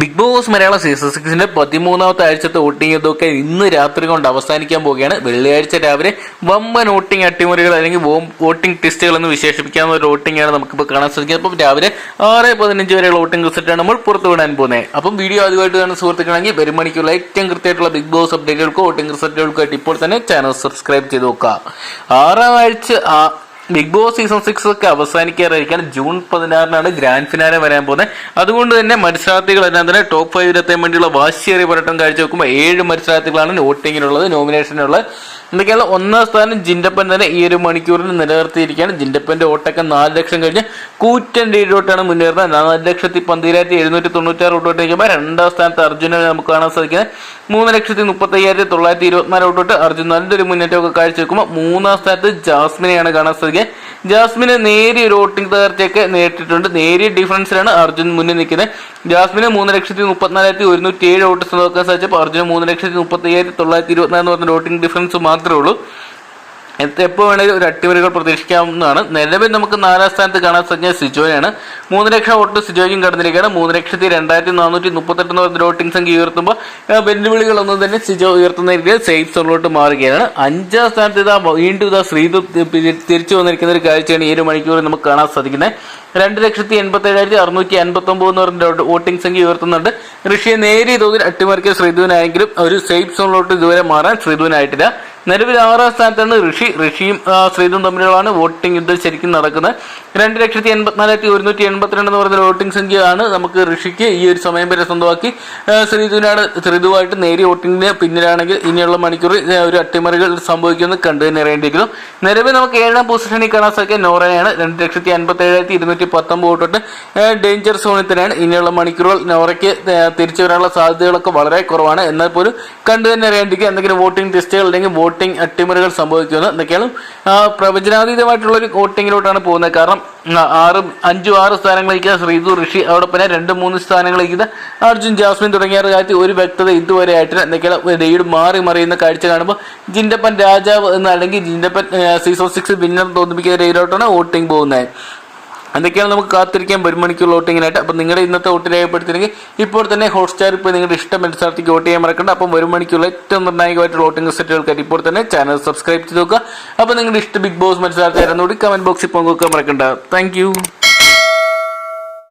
Big boss Malayalam season സിക്സിന്റെ പതിമൂന്നാമത്തെ ആഴ്ചത്തെ വോട്ടിംഗ് ഇതൊക്കെ ഇന്ന് രാത്രി കൊണ്ട് അവസാനിക്കാൻ പോവുകയാണ്. വെള്ളിയാഴ്ച രാവിലെ വമ്പൻ വോട്ടിംഗ് അട്ടിമറികൾ അല്ലെങ്കിൽ വോട്ടിംഗ് ടെസ്റ്റുകൾ എന്ന് വിശേഷിപ്പിക്കാവുന്ന ഒരു വോട്ടിംഗ് ആണ് നമുക്കിപ്പോൾ കാണാൻ സാധിക്കുന്നത്. അപ്പം രാവിലെ ആറ് പതിനഞ്ച് വരെയുള്ള വോട്ടിംഗ് റിസൾട്ടാണ് നമ്മൾ പുറത്തു വിടാൻ പോകുന്നത്. അപ്പം വീഡിയോ ആദ്യമായിട്ട് കാണുന്ന സുഹൃത്തുക്കളാണെങ്കിൽ വരുമാനിക്കുള്ള ഏറ്റവും കൃത്യമായിട്ടുള്ള ബിഗ് ബോസ് അപ്ഡേറ്റുകൾക്കോ വോട്ടിംഗ് റിസൾട്ടുകൾക്കോ ആയിട്ട് ഇപ്പോൾ തന്നെ ചാനൽ സബ്സ്ക്രൈബ് ചെയ്ത് നോക്കുക. ആറാം ആഴ്ച ബിഗ് ബോസ് സീസൺ സിക്സ് ഒക്കെ അവസാനിക്കാറായിരിക്കാണ്. ജൂൺ പതിനാറിനാണ് ഗ്രാൻഡ് ഫിനാലെ വരാൻ പോകുന്നത്. അതുകൊണ്ട് തന്നെ മത്സരാർത്ഥികളെല്ലാം തന്നെ ടോപ്പ് ഫൈവിലെത്താൻ വേണ്ടിയുള്ള വാശിയേറിയ പോരാട്ടം കാഴ്ചവെക്കുമ്പോൾ ഏഴ് മത്സരാർത്ഥികളാണ് വോട്ടിങ്ങിനുള്ളത് നോമിനേഷനുള്ളത് എന്തൊക്കെയാണ്? ഒന്നാം സ്ഥാനം ജിൻഡപ്പൻ തന്നെ ഈ ഒരു മണിക്കൂറിൽ നിലനിർത്തിയിരിക്കുകയാണ്. ജിൻഡപ്പന്റെ വോട്ടൊക്കെ നാല് ലക്ഷം കഴിഞ്ഞ് കൂറ്റൻ ലീഡോട്ടാണ് മുന്നേറുന്നത്. നാല് ലക്ഷത്തി പന്തിരായിരത്തി എഴുന്നൂറ്റി തൊണ്ണൂറ്റാറ് വോട്ടോട്ട് നിൽക്കുമ്പോൾ രണ്ടാം സ്ഥാനത്ത് അർജുനെ നമുക്ക് കാണാൻ സാധിക്കുന്നത്. മൂന്ന് ലക്ഷത്തി മുപ്പത്തി അയ്യായിരത്തി തൊള്ളായിരത്തി ഇരുപത്തിനാല് വോട്ടോട്ട് അർജുൻ നല്ലൊരു മുന്നേറ്റമൊക്കെ കാഴ്ചവെക്കുമ്പോൾ മൂന്നാം സ്ഥാനത്ത് ജാസ്മിനെയാണ് കാണാൻ സാധിക്കുക. ജാസ്മിന് നേരിയ ഒരു വോട്ടിംഗ് തകർച്ചയൊക്കെ നേരിട്ടിട്ടുണ്ട്. നേരിയ ഡിഫറൻസിലാണ് അർജുൻ മുന്നിൽ നിൽക്കുന്നത്. ജാസ്മിന് മൂന്ന് ലക്ഷത്തി മുപ്പത്തിനാലായിരത്തി ഒരുന്നൂറ്റി ഏഴ് വോട്ട് സ്വന്തമാക്കാൻ സാധിച്ചപ്പോൾ അർജുന് മൂന്ന് ലക്ഷത്തി മുപ്പത്തി അയ്യായിരത്തി തൊള്ളായിരത്തി ഇരുപത്തിനാല് എന്ന് പറഞ്ഞ വോട്ടിംഗ് ഡിഫറൻസ് മാത്രമേ ഉള്ളൂ. എപ്പോൾ വേണമെങ്കിലും ഒരു അട്ടിമറികൾ പ്രതീക്ഷിക്കാവുന്നതാണ്. നിലവിൽ നമുക്ക് നാലാം സ്ഥാനത്ത് കാണാൻ സാധിക്കുന്ന സിജോയാണ്. മൂന്ന് ലക്ഷം വോട്ട് സിജോയ്ക്കും കടന്നിരിക്കുകയാണ്. മൂന്ന് ലക്ഷത്തി രണ്ടായിരത്തി നാനൂറ്റി മുപ്പത്തെട്ട് പറഞ്ഞ വോട്ടിംഗ് സംഖ്യ ഉയർത്തുമ്പോൾ വെല്ലുവിളികളൊന്നും തന്നെ സിജോ ഉയർത്തുന്ന രീതിയിൽ സേഫ് സോണിലോട്ട് മാറുകയാണ്. അഞ്ചാം സ്ഥാനത്ത് ഇതാ വീണ്ടും ഇതാ ശ്രീതു തിരിച്ചു വന്നിരിക്കുന്ന ഒരു കാഴ്ചയാണ് ഈ ഒരു മണിക്കൂറിൽ നമുക്ക് കാണാൻ സാധിക്കുന്നത്. രണ്ട് ലക്ഷത്തി എൺപത്തി ഏഴായിരത്തി അറുന്നൂറ്റി അൻപത്തി ഒമ്പത് എന്ന് പറഞ്ഞ വോട്ടിംഗ് സംഖ്യ ഉയർത്തുന്നുണ്ട്. ഋഷിയെ നേരിയ തോതിൽ അട്ടിമറിക്കിയ ശ്രീധുവിനായെങ്കിലും ഒരു സേഫ് സോണിലോട്ട് ഇതുവരെ മാറാൻ ശ്രീധുവിനായിട്ടില്ല. നിലവിൽ ആറാം സ്ഥാനത്താണ് ഋഷി ഋഷിയും ശ്രീധും തമ്മിലുള്ളതാണ് വോട്ടിംഗ് യുദ്ധം ശരിക്കും നടക്കുന്നത്. രണ്ട് ലക്ഷത്തി എൺപത്തിനാലായിരത്തി ഒരുന്നൂറ്റി എൺപത്തിരണ്ട് എന്ന് പറയുന്ന വോട്ടിംഗ് സംഖ്യയാണ് നമുക്ക് ഋഷിക്ക് ഈ ഒരു സമയം വരെ സ്വന്തമാക്കി. ശ്രീധുവിനാണ് ശ്രീധുവായിട്ട് നേരിയ വോട്ടിംഗിന് പിന്നിലാണെങ്കിൽ ഇനിയുള്ള മണിക്കൂറിൽ ഒരു അട്ടിമറികൾ സംഭവിക്കുമെന്ന് കണ്ടു തന്നെ അറിയേണ്ടിയിരിക്കുന്നു. നിലവിൽ നമുക്ക് ഏഴാം പൊസിഷനിൽ കാണാൻ സാധിക്കുക നോറയാണ്. രണ്ട് ലക്ഷത്തി അൻപത്തി ഏഴായിരത്തി ഇരുന്നൂറ്റി പത്തൊമ്പത് വോട്ടിട്ട് ഡേഞ്ചർ സോണിൽ തന്നെയാണ്. ഇനിയുള്ള മണിക്കൂറുകൾ നോറയ്ക്ക് തിരിച്ചു വരാനുള്ള സാധ്യതകളൊക്കെ വളരെ കുറവാണ്. എന്നാൽ പോലും കണ്ടു തന്നെ അറിയേണ്ടിരിക്കുക എന്തെങ്കിലും വോട്ടിംഗ് ടെസ്റ്റുകൾ അല്ലെങ്കിൽ വോട്ടിംഗ് അട്ടിമറികൾ സംഭവിക്കുന്നത് എന്തൊക്കെയാണ്? പ്രവചനാതീതമായിട്ടുള്ള ഒരു വോട്ടിങ്ങിലോട്ടാണ് പോകുന്നത്. കാരണം ആറ് അഞ്ചു ആറ് സ്ഥാനങ്ങളിലേക്ക് ശ്രീതു ഋഷി അതോടൊപ്പം രണ്ട് മൂന്ന് സ്ഥാനങ്ങളിലേക്ക് അർജുൻ ജാസ്മിൻ തുടങ്ങിയ കാര്യത്തിൽ ഒരു വ്യക്തത ഇതുവരെ ആയിട്ടില്ല. എന്തൊക്കെയാണ്? ലീഡ് മാറി മറിയുന്ന കാഴ്ച കാണുമ്പോൾ ജിൻഡപ്പൻ രാജാവ് എന്ന് അല്ലെങ്കിൽ ജിൻഡപ്പൻ സീസൺ സിക്സ് വിന്നർ തോന്നിപ്പിക്കുന്ന രീതിയിലോട്ടാണ് വോട്ടിംഗ് പോകുന്നത്. എന്തൊക്കെയാണ് നമുക്ക് കാത്തിരിക്കാൻ ഒരു മണിക്കൂർ വോട്ടിങ്ങിനായിട്ട്? അപ്പം നിങ്ങളുടെ ഇന്നത്തെ വോട്ട് രേഖപ്പെടുത്തിയെങ്കിൽ ഇപ്പോൾ തന്നെ ഹോട്ട്സ്റ്റാർ ഇപ്പോൾ നിങ്ങളുടെ ഇഷ്ടം മത്സരാർത്ഥിക്ക് വോട്ട് ചെയ്യാൻ മറക്കണ്ട. അപ്പം ഒരു ഏറ്റവും നിർണായകമായിട്ടുള്ള വോട്ടിംഗ് സെറ്റുകൾക്കായിട്ട് ഇപ്പോൾ തന്നെ ചാനൽ സബ്സ്ക്രൈബ് ചെയ്ത് നോക്കുക. അപ്പം നിങ്ങളുടെ ഇഷ്ട ബിഗ് ബോസ് മത്സരാർത്ഥി കൂടി കമന്റ് ബോക്സിൽ പങ്കുവെക്കാൻ മറക്കണ്ട. താങ്ക്